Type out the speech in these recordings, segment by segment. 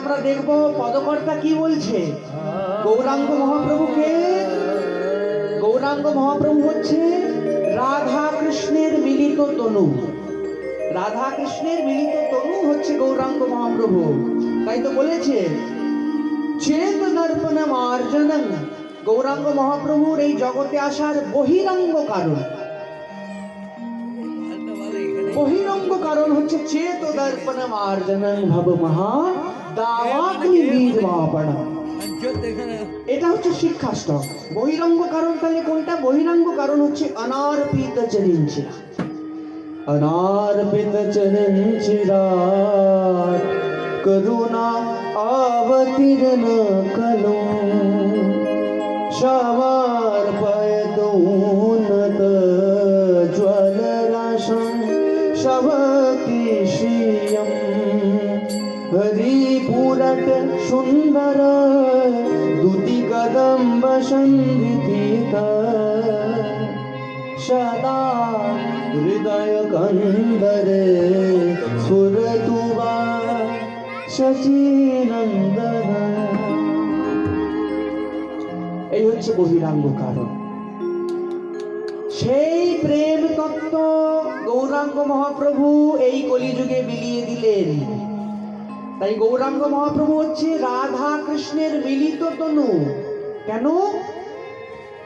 আমরা দেখব পদকর্তা কি বলছে? গৌরাঙ্গ মহাপ্রভুকে। গৌরাঙ্গ মহাপ্রভু হচ্ছে রাধা কৃষ্ণের মিলিত তনু। রাধা কৃষ্ণের মিলিত তনু হচ্ছে গৌরাঙ্গ মহাপ্রভু। তাই তো বলেছে চেত দর্পণ মার্জনম গৌরাঙ্গ মহাপ্রভুর এই জগতে আসার বহিরঙ্গ কারণ। বহিরঙ্গ কারণ হচ্ছে চেত দর্পণ মার্জনম ভব মহা দাওয়াগ্নি বীরবাপণ এটা হচ্ছে শিক্ষাষ্টক বহিরঙ্গ কারণ তাহলে কোনটা? বহিরঙ্গ কারণ হচ্ছে অনার্পিত চরিঞ্চিরা অনার্পিত চরিঞ্চিরা করুণা অবতীর্ণ কলো সবার সুন্দর দুতি কদম্ব সন্ধিত সদা হৃদয় কন্দরে স্ফুরতুবা শচীনন্দন এই হচ্ছে বহিরাঙ্গ কারণ। সেই প্রেম তত্ত্ব গৌরাঙ্গ মহাপ্রভু এই কলিযুগে বিলিয়ে দিলেন। তাই গৌরাঙ্গ মহাপ্রভু হচ্ছে রাধা কৃষ্ণের মিলিত তনু। কেন?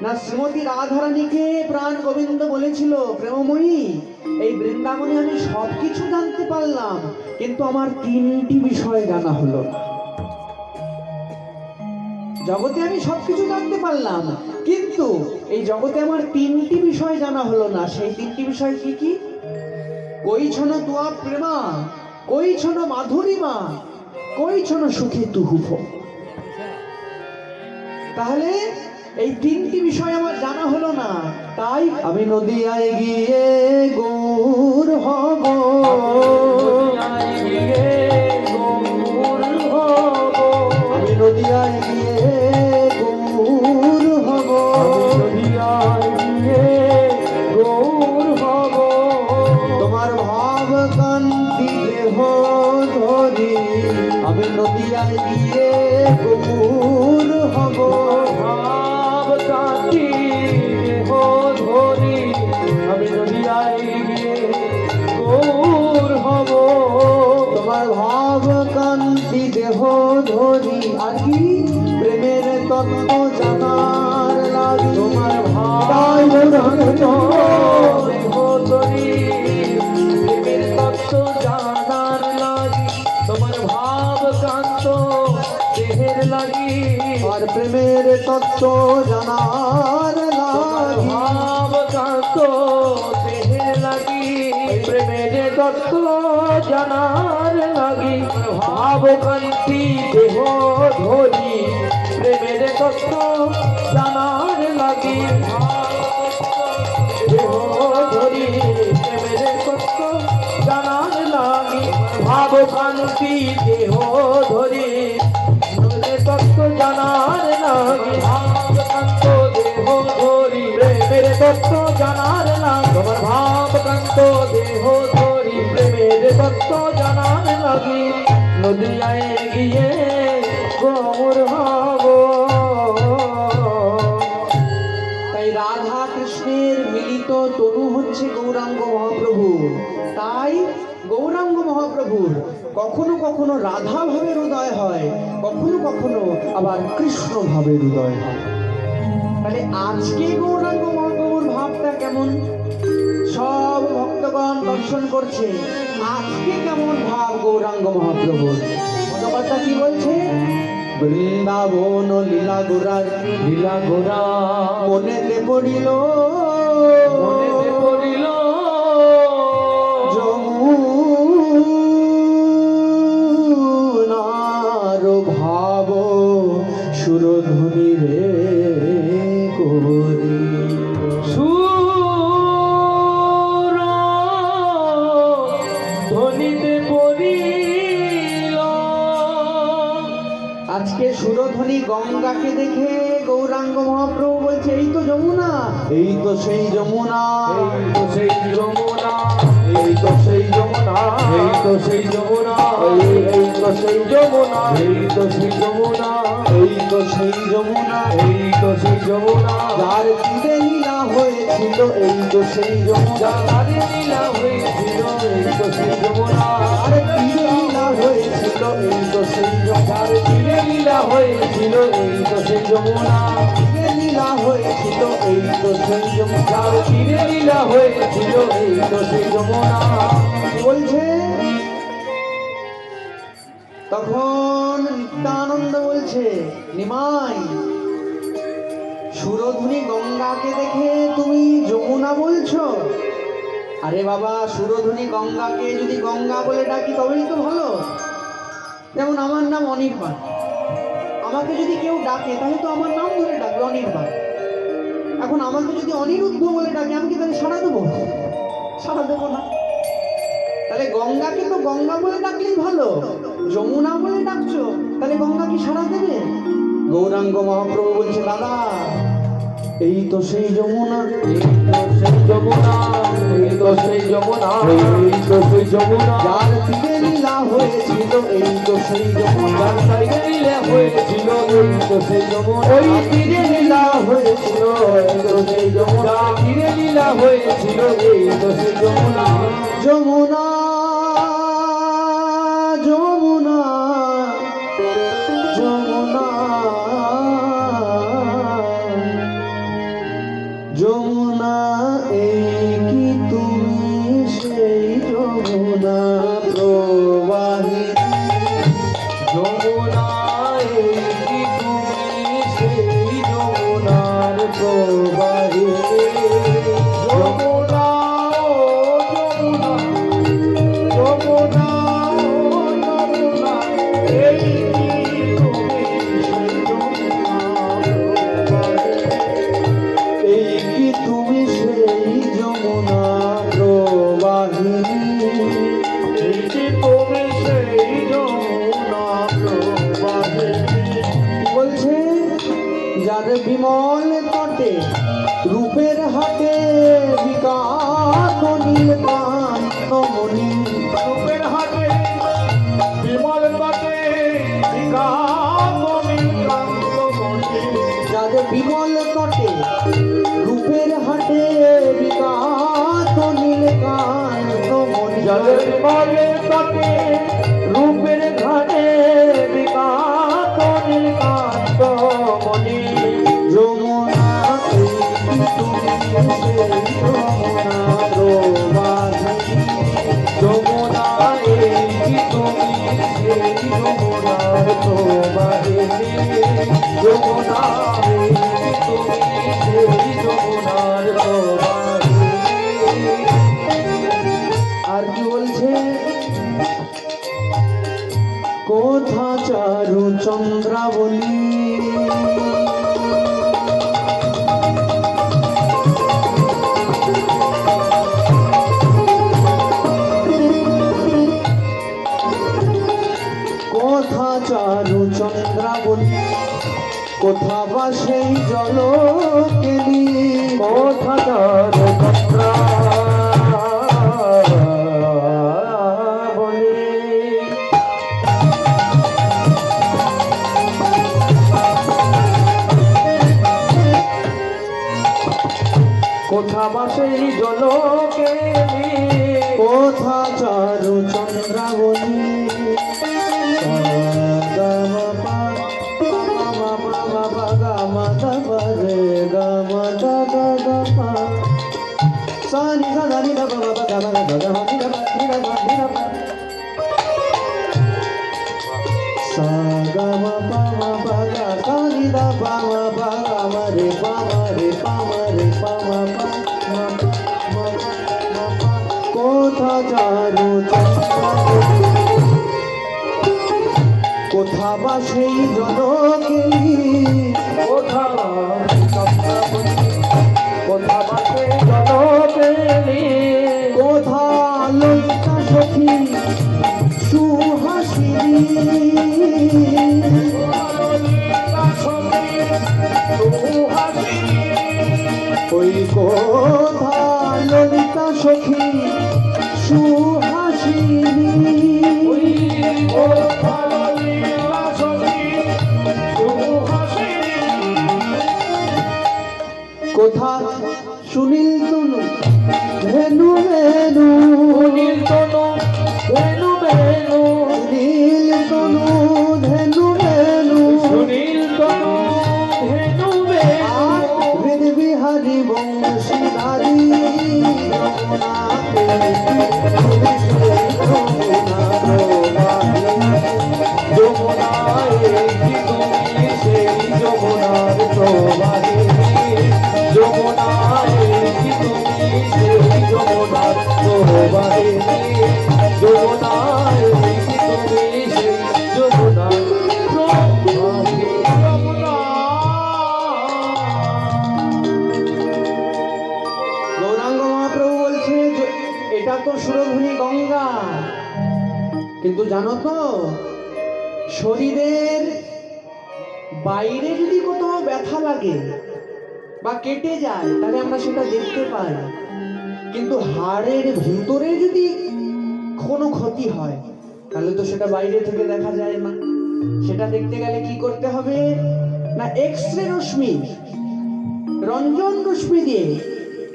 না শ্রীমতী রাধারানীকে প্রাণ গোবিন্দ বলেছিল, প্রেমময়ী, এই বৃন্দাবনে আমি সবকিছু জানতে পারলাম, কিন্তু আমার তিনটি বিষয় জানা হলো। জগতে আমি সবকিছু জানতে পারলাম, কিন্তু এই জগতে আমার তিনটি বিষয় জানা হলো না। সেই তিনটি বিষয় কি কি? কই ছন তুয়া প্রেমা কই ছন মাধুরিমা কই ছন সুখে তুহুফ তাহলে এই তিনটি বিষয় আমার জানা হলো না তাই আমি নদিয়ায় গিয়ে গৌর হব। আমি নদিয়ায় গিয়ে গিয়ে গৌর হব। তত্ত্ব জানার ভাব কান্ত দেহের লাগি। প্রেমের তত্ত্ব জানার লাগি। ভাব কান্তি দেহ ধরি। প্রেমের তত্ত্ব জানার লাগি। দেহ ধরি প্রেমের তত্ত্ব জানার লাগি। ভাব কান্তি দেহ ধরি। তত্ত্ব জানার লাগি তোমার ভাব কান্ত দেহ ধরি, প্রেমের তত্ত্ব জানার লাগি। নদিয়ায় গিয়ে গৌর হব। তাই রাধা কৃষ্ণের মিলিত তনু হচ্ছে গৌরাঙ্গ মহাপ্রভু। তাই গৌরাঙ্গ মহাপ্রভুর কখনো কখনো রাধা ভাবের হৃদয় হয়, কখনো কখনো আবার কৃষ্ণ ভাবের হৃদয় হয়। তাহলে আজকে গৌরাঙ্গ কেমন? সব ভক্তগণ দর্শন করছে। আজকে কেমন ভাব গৌরাঙ্গ মহাপ্রভুর? কথা কি বলছে? বৃন্দাবন লীলা গোরার লীলা গোরা মনে পড়িল যমুনা যার তীরে লীলা হয়েছিল এই তো সেই যমুনা। যারে লীলা হয়েছিল এই তো সেই যমুনা। যার তীরে লীলা হয়েছিল এই তো সেই যমুনা। যার তীরে লীলা হয়েছিল এই তো সেই যমুনা। লীলা হয়েছিল এই তো সেই যমুনা। যার তীরে লীলা হয়েছিল এই তো সেই যমুনা। বলছে তখন নিত্যানন্দ বলছে নিমাই সুরধুনি গঙ্গাকে দেখে তুমি যমুনা বলছো? আরে বাবা সুরধুনি গঙ্গাকে যদি গঙ্গা বলে ডাকি, তবেই তো ভালো। যেমন আমার নাম অনির্বাণ। আমাকে যদি কেউ ডাকে, তাহলে তো আমার নাম ধরে ডাকবে অনির্বাণ। এখন আমাকে যদি অনিরুদ্ধ বলে ডাকে, আমি কি তাহলে সাড়া দেবো? সাড়া দেবো না। তাহলে গঙ্গাকে তো গঙ্গা বলে ডাকলেই ভালো। যমুনা বলে ডাকছো, তাহলে গঙ্গা কি সাড়া দেবে? গৌরাঙ্গ মহাপ্রভু বলছে, দাদা এই তো সেই যমুনা, এই তো সেই যমুনা, এই তো সেই যমুনা, এই তো সেই যমুনা। যার তীরে লীলা হয়েছিল, এই তো সেই যমুনা। যার সাইডে লীলা হয়েছিল, এই তো সেই যমুনা। ওই তীরে লীলা হয়েছিল, এই তো সেই যমুনা। তীরে লীলা হয়েছিল, এই তো সেই যমুনা। যমুনা আর কি বলছে? কোথা চারু চন্দ্রাবলী? চন্দ্রাবলী কোথা বা সেই জল কেলি কোথা বাসেই জলকে কোথা চারু চন্দ্রাবলী মা মা মা পা কোথা কোথা বা সেই জনকেলি সখী সুহাসিনী। ওই কোথা ললিতা সখী? amor. কেটে যায়, তাহলে আমরা সেটা দেখতে পাই। কিন্তু হাড়ের ভিতরে যদি কোনো ক্ষতি হয়, তাহলে তো সেটা বাইরে থেকে দেখা যায় না। সেটা দেখতে গেলে কি করতে হবে? না এক্স রে রশ্মি, রঞ্জন রশ্মি দিয়ে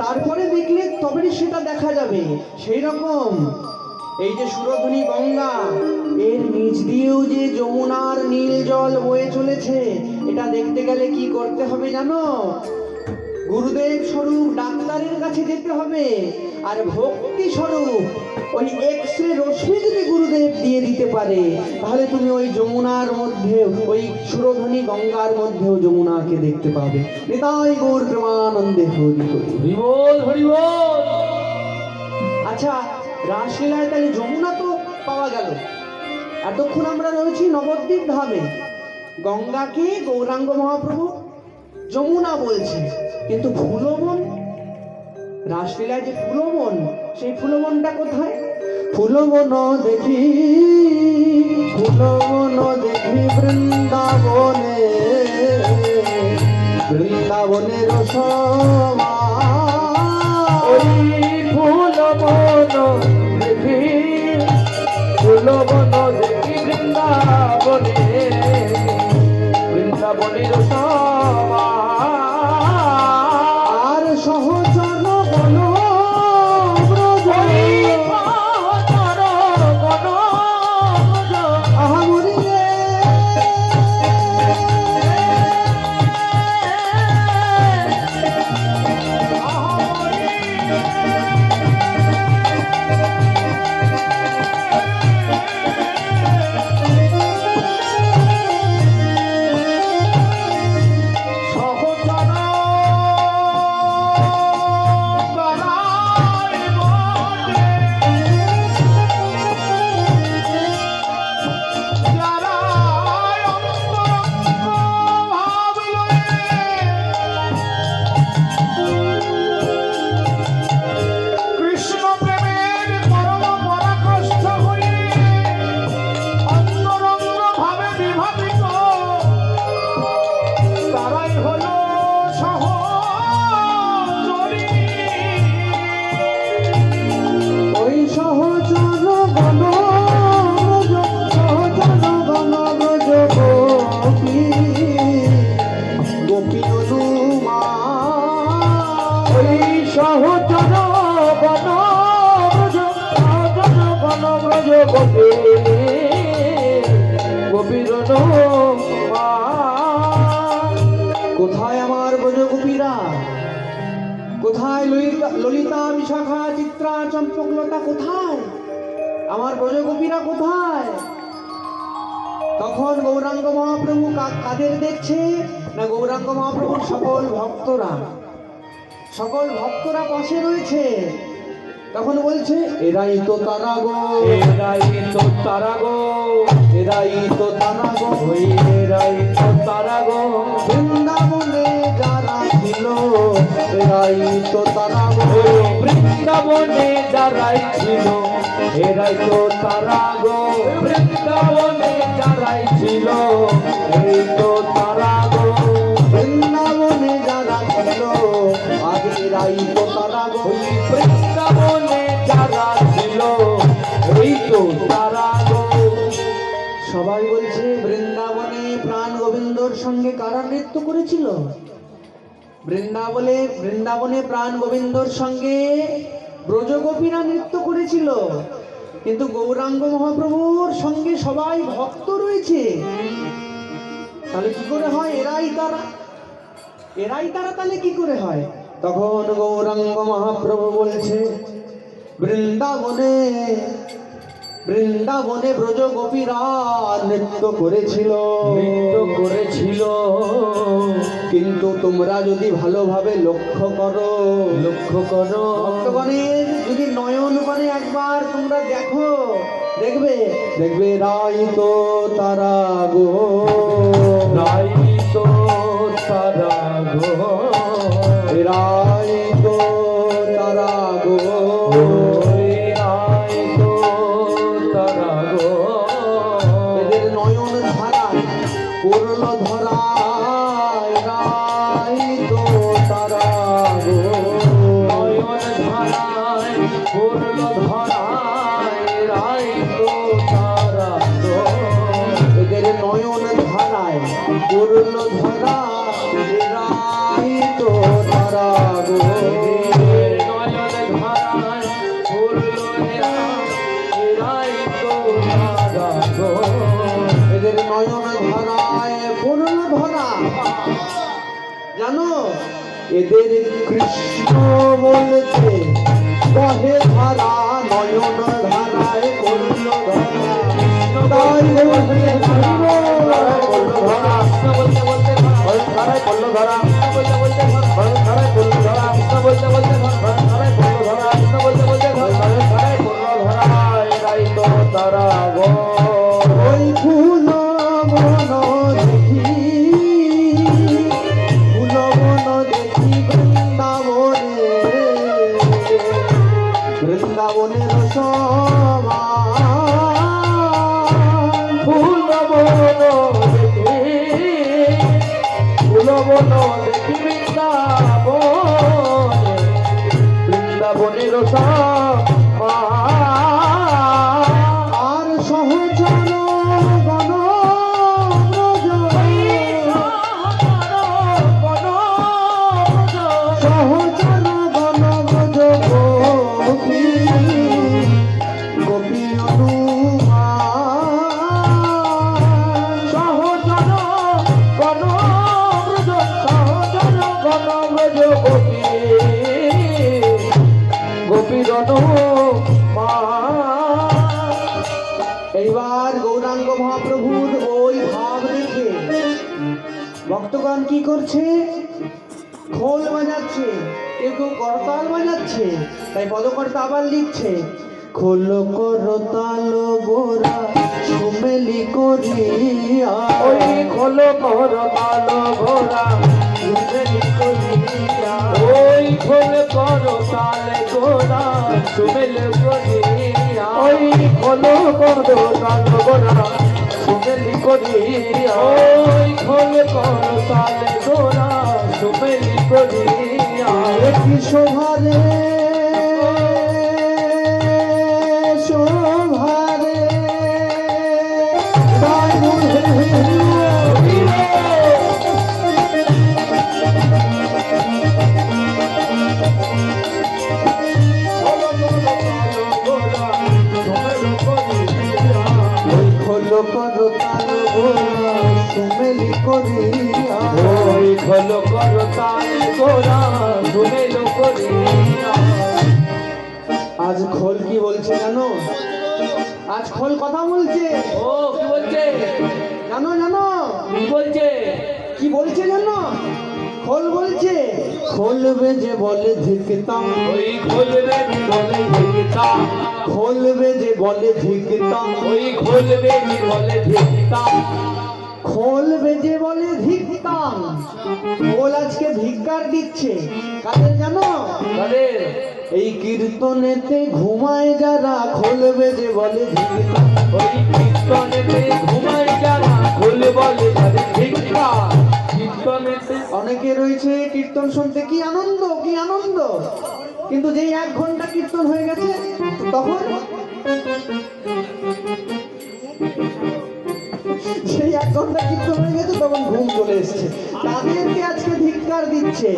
তারপরে দেখলে তবে সেটা দেখা যাবে। সেই রকম, এই যে সুরধুনি গঙ্গা, এর নিচ দিয়েও যে যমুনার নীল জল বয়ে চলেছে, এটা দেখতে গেলে কি করতে হবে জানো? গুরুদেব স্বরূপ ডাক্তারের কাছে যেতে হবে। আর ভক্তি স্বরূপ ওই এক্স রে রশ্মি যদি গুরুদেব দিয়ে দিতে পারে তাহলে তুমি ওই যমুনার মধ্যে ওই সুরধনী গঙ্গার মধ্যেও যমুনাকে দেখতে পাবে। নিতাই গৌর প্রেমানন্দে হরি হরি হরিবল হরিবল আচ্ছা রাসলীলায় তাহলে যমুনা তো পাওয়া গেল। এতক্ষণ আমরা রয়েছি নবদ্বীপ ধামে। গঙ্গাকে গৌরাঙ্গ মহাপ্রভু যমুনা বলছি। কিন্তু ফুলবন রাসলীলায় যে ফুলবন সেই ফুলবনটা কোথায়? ফুলবন দেখি ফুলবন দেখি বৃন্দাবনে। বৃন্দাবনের সভা। ওই ফুল বন দেখি ফুল বন দেখি বৃন্দাবনে। ললিতা বিশাখা চিত্রা চম্পকলতা কোথায়? আমার ব্রজগোপীরা কোথায়? তখন গৌরাঙ্গ মহাপ্রভু কাদের দেখছে? না গৌরাঙ্গ মহাপ্রভুর সকল ভক্তরা? সকল ভক্তরা পাশে রয়েছে। তখন বলছে এরাই তো তারা গো। এরাই তো তারা গো। এরাই তো তারা গো। এরাই তো তারা গো। এরাই তো তারা গো। বৃন্দাবনে যারাই ছিল এরাই তো তারা গো। বৃন্দাবনে যারাই ছিল এই তো তারা গো। বৃন্দাবনে যারা ছিল আগে এরাই তো তারা গো। বৃন্দাবনে যারা ছিল এই তো তারা গো। সবাই বলছে বৃন্দাবনে প্রাণ গোবিন্দর সঙ্গে কারা নৃত্য করেছিল? বৃন্দাবনে বৃন্দাবনে প্রাণ গোবিন্দর সঙ্গে ব্রজগোপীরা নৃত্য করেছিল। কিন্তু গৌরাঙ্গ মহাপ্রভুর সঙ্গে সবাই ভক্ত রয়েছে। তাহলে কি করে হয়? এরাই তারা এরাই তারা তাহলে কি করে হয়? তখন গৌরাঙ্গ মহাপ্রভু বলছে, বৃন্দাবনে বৃন্দাবনে ব্রজ গোপীরা নৃত্য করেছিল। নৃত্য করেছিল। কিন্তু তোমরা যদি ভালোভাবে লক্ষ্য করো। লক্ষ্য করো। ভক্তগণের যদি নয়ন মানে একবার তোমরা দেখো দেখবে? দেখবে রায় তো তারা গো। কৃষ্ণ বলতে কহে ধারা নয়ন ধারায় ধরা বৃন্দাবনের আর কর তালে ঘোড়া সুমেল করিয়া ওই খোলো কর কালো ঘোড়া সুমেলি করিয়া ওই খোল কর তালে ঘোড়া সুমেলি করিয়া। শোভারে শোভারে করিয়া। ওই খোল কর তালে ঘোড়া করিয়া। আজ খোল কি বলছে জানো? আজ খোল কথা বলছে। ও কি বলছে? জানো জানো? কি বলছে? কি বলছে জানো? খোল বলছে। খোলবে যে বলে ধিকতাম ওই খোলবে কি বলে ধিকতা খোলবে যে বলে ধিকতাম ওই খোলবে কি বলে ধিকতা খোলবে বেজে বলে ধিকতাম খোল আজকে ধিক্কার দিচ্ছে। কাদের জানো? তাদের এই কীর্তনেতে ঘুমায় যারা খোল বেজে বলে ধিকতাম ওই কীর্তনেতে ঘুমায় যারা খোল বলে কীর্তনেতে অনেকে রয়েছে কীর্তন শুনতে কি আনন্দ কি আনন্দ? কিন্তু যেই এক ঘণ্টা কীর্তন হয়ে গেছে তখন সেই এক ঘণ্টা কীর্তন হয়ে গেছে, তখন ঘুম চলে এসছে। তাদেরকে আজকে ধিক্কার দিচ্ছে।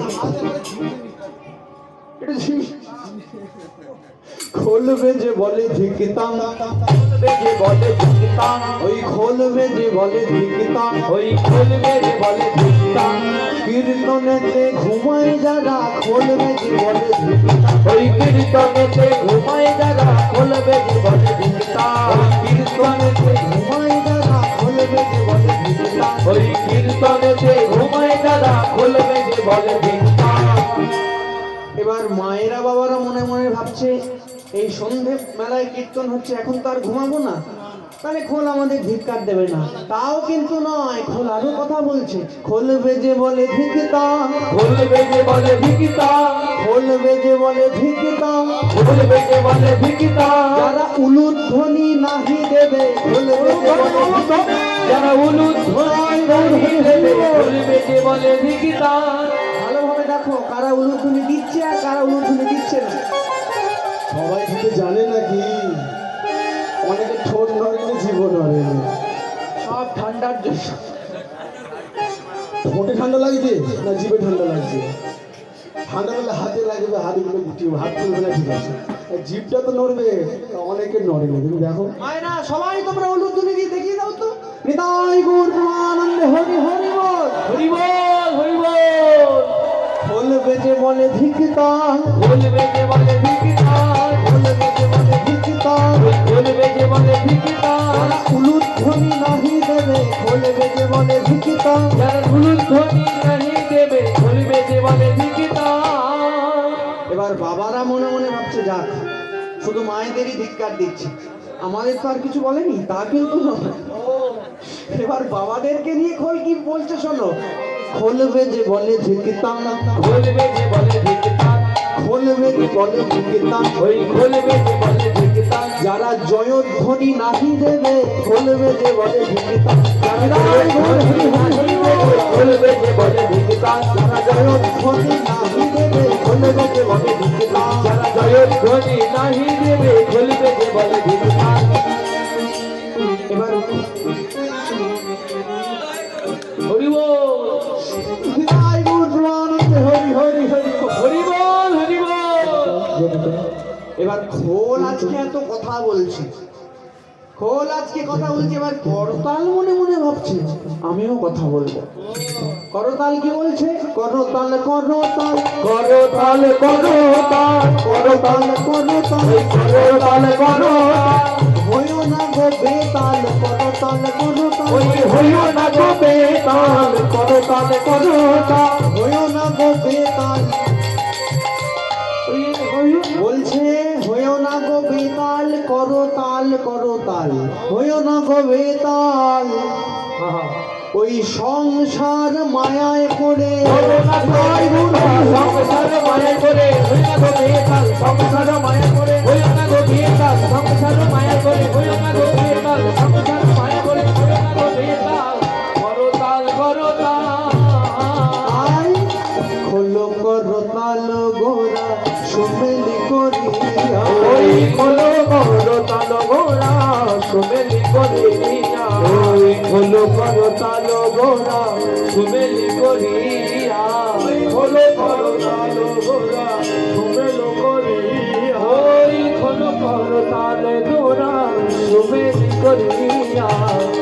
খোলবে যে বলে ধিকিতাম বেজে বলে ধিকিতাম ওই খোলবে যে বলে ধিকিতাম ওই খুলবে যে বলে ধিকিতাম কীর্তনেতে ঘুমায় যারা, খোলবে যে বলে ধিকিতাম ওই কীর্তনেতে ঘুমায় যারা, খুলবে যে বলে ধিকিতাম কীর্তনেতে ঘুমায় যারা ঘুমায় এবার মায়েরা বাবারা মনে মনে ভাবছে, এই সন্ধে মেলায় কীর্তন হচ্ছে, এখন তো আর ঘুমাবো না। তাহলে খোল আমাদের ধিক্কার দেবে না। তাও কিন্তু নয় খোল আরও কথা বলছে। খোলবে যে বলে ধিকতাম খুলবে যে বলে ধিকিতাম খোলবে যে বলে ধিকতাম খুলবে যে বলে ধিকিতাম যারা উলুধ্বনি নাহি দেবে খোলবে যে বলে ধিক্কিতাম। যারা উলুদ গৌরী দেবে খুলবে যে বলে ধিকিতাম ভালোভাবে দেখো কারা উলুধ্বনি দিচ্ছে আর কারা উলুধ্বনি দিচ্ছে না। সবাই কিন্তু জানে নাকি? ঠোঁট নড়েনি জীবন নড়েনি সব ঠান্ডার জন্য। ঠোঁটে ঠান্ডা লাগছে না জিভে ঠান্ডা লাগছে? ঠান্ডা লাগলে হাতে লাগবে হাতগুলো গুটিয়ে হাত তুলবে না ঠিক আছে। জিভটা তো নড়বে অনেকে নড়ে না তুমি দেখো। মায়েরা সবাই তোমরা উলুধ্বনি দিয়ে দেখিয়ে দাও তো। নিতাই গুর আনন্দে হরি হরি বল। হরি বল হরি বল। খোলবে যে বলে ধিকতাম খুলবে যে বলে ধিকিতাম খোলবে এবার বাবারা মনে মনে ভাবছে যাক শুধু মায়েদেরই ধিক্কার দিচ্ছে। আমাদের তো আর কিছু বলেনি তা কিন্তু এবার বাবাদেরকে নিয়ে খোল কি বলছে শোনো। খোলবে যে বলে ঝিকিতাম খুলবে যে বলে ধিকিতাম খোলবে যে বলে ঝিকিতাম ওই খুলবে যে বলে যারা জয়ধ্বনি নাহি দেবে বলবে যে বলে ভূমিকা। যারা জয়ধ্বনি নাহি দেবে, বলবে যে বলে ভূমিকা। যারা জয়ধ্বনি নাহি দেবে বলবে যে বলে ভূমিকা। যারা জয়ধ্বনি নাহি দেবে বলবে যে বলে ধিকিতাম এবার খোল আজকে এত কথা বলছে। খোল আজকে কথা বলছে এবার করতাল মনে মনে ভাবছে আমিও কথা বলব। করতাল কি বলছে? করতাল করতাল করো তাল করো তাল করতাল করতাল। ওই করো তাল করো তাল হইও না গো বেতাল করতাল করতাল। হইও না গো বেতাল করো তাল করো তাল হইও না গো বেতাল হইও না গো বেতাল, করো তাল করো তাল। হইও না গো বেতাল। ওই সংসার মায়ায় পড়ে। সংসার মায়া করে হইও গো বেতাল, সংসার মায়া করে হইও গো বেতাল, সংসার মায়া করে হইও গো বেতাল, সংসার সুমেলি করিয়া, ওই খোলো করো তাল গোরা সুমেলি করিয়া, ওই খোলো করো তাল গোরা সুমেলি করিয়া খোলো করো তাল গোরা সুমেলো করিয়া ওই খোলো করো তাল গোরা সুমেলি করিয়া।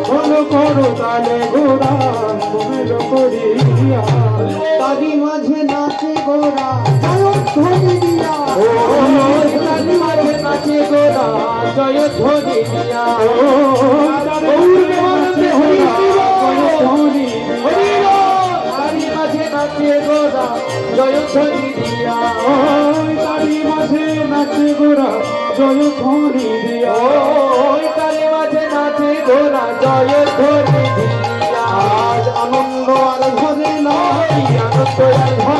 খোলো করো তাল গোরা সুমেলো করিয়া। তারি মাঝে নাচে গোরা জয়ধ্বনি দিয়া ও তালি মাঝে নাচে গোরা জয় দিয়া হরি জয় দিয়া ও মাঝে নাচে গোরা ধ্বনি দিয়া ও তালি মাঝে জয় ধ্বনি আজ আনন্দ আর ঘরে নয় আনন্দ আর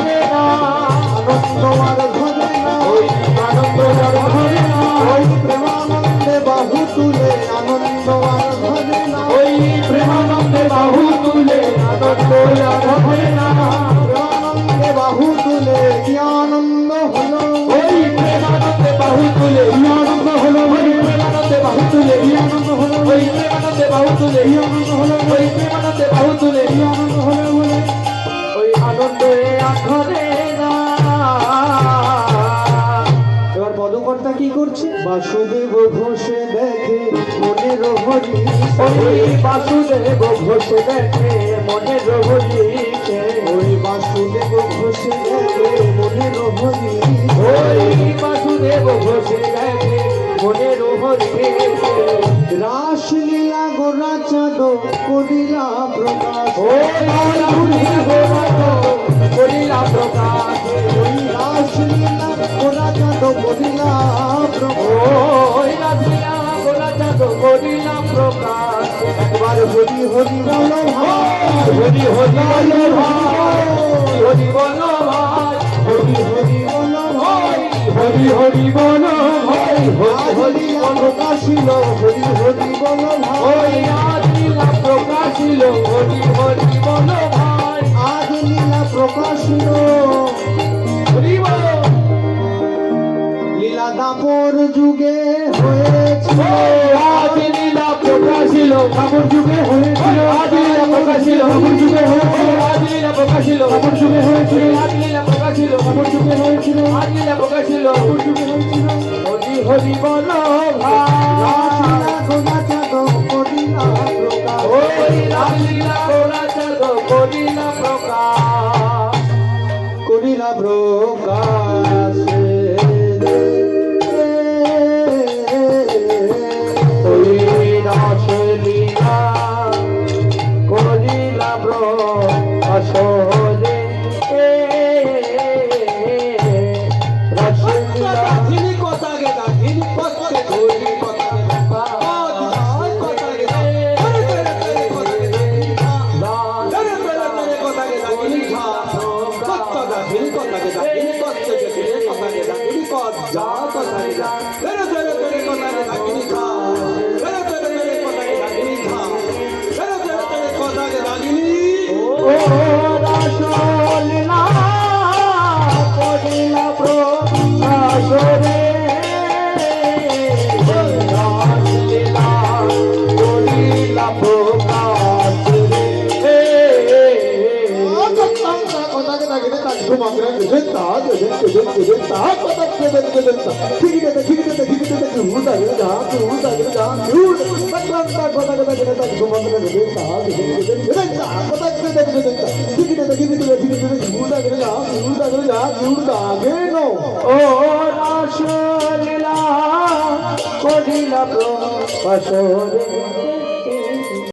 হলো ওই প্রেমানন্দে বাহু তুলে আনন্দ হলো বলে, ওই আনন্দে আখরে এবার পদকর্তা কি করছে? বাসুদেব ঘোষে দেখে, মনের হরি ওই বাসুদেব ঘোষে দেখে মনে রহরিকে ওই বাসুদেব ঘোষে দেখে, মনের হরি ওই বাসুদেব ঘোষে দেখে মনে রহরিকে রাসলীলা গোরা চাঁদ করিলা প্রকাশ। ওই বাসুদেব করিলা প্রকাশ। রাসলীলা গোরা চাঁদ করিলা প্রকাশ। একবার হরি হরি বলো হরি হরি বলো। হরি বলো হরি হরি বলো হরি হরি প্রকাশিল হরি হরি বলো ভাই আদিলা প্রকাশিল হরি হরি বলো ভাই আজ প্রকাশিল। হরি বলো। লীলা দাপর যুগে হয়েছিল। আদি লীলা প্রকাশিল কাপড় যুগে হয়েছিল। প্রকাশিল কাপড় যুগে হয়েছিল আদি লীলা প্রকাশিল কাপড় যুগে হয়েছিল আদি প্রকাশিল কাপড় যুগে হয়েছিল আদি প্রকাশিল কাপড় যুগে হয়েছিল হরি হরি বলো ভাই গোরা চাঁদ করিলা প্রকাশ করিলা প্রকাশ তিনি কথা যা কথা ঘুমাকে গেছে তা গেছে গেছে গেছে তা কথা গেছে গেছে তা ঠিক আছে ঠিক আছে ঠিক আছে ঠিক হুল দা গেছে যা হুল দা গেছে যা হুল কথা কথা কথা গেছে তাকে ঘুমাকে গেছে তা গেছে গেছে গেছে তা কথা গেছে গেছে তা ঠিক আছে ঠিক আছে ঠিক আছে হুল দা গেছে যা হুল দা গেছে যা হুল দা গে নো ও রাসলীলা করিলা প্রকাশ রে